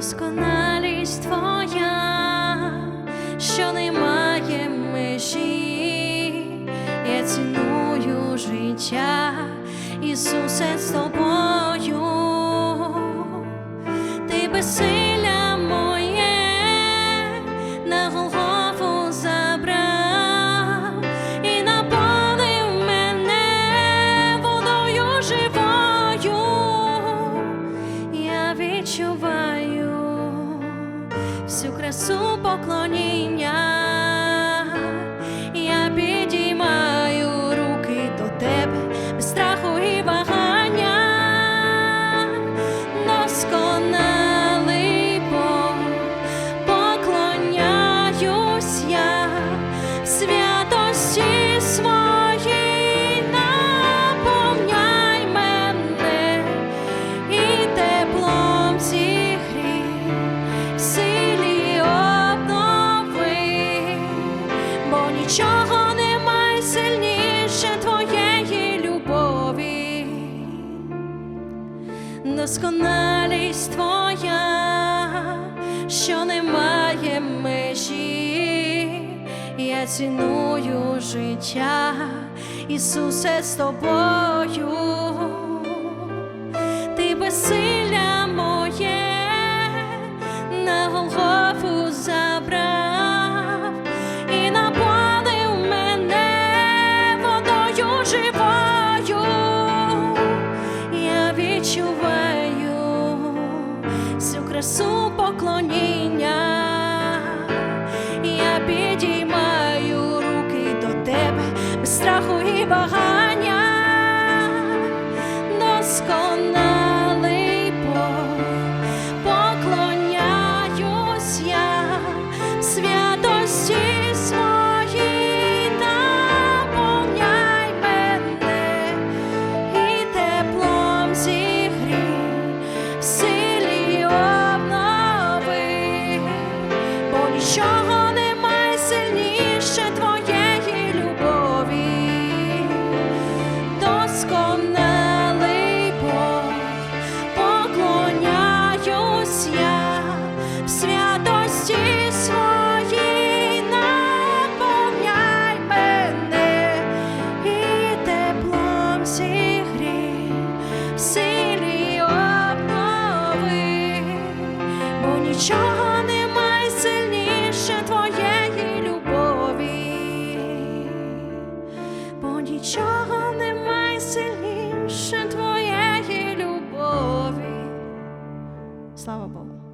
досконалість твоя, що не має межі, я ціную життя, Ісусе з тобою, ти безсилля моє на Голгофу забрав і наповнив мене водою живою. Я відчуваю всю красу поклоніння. Досконалість твоя, що немає межі, я ціную життя, Ісусе з тобою, красу поклоніння. Я підіймаю руки до тебе без страху і вагання. Досконалий теплом зігрій, в силі обнови, бо нічого немає сильніше твоєї любові бо нічого немає сильніше твоєї любові. Слава Богу.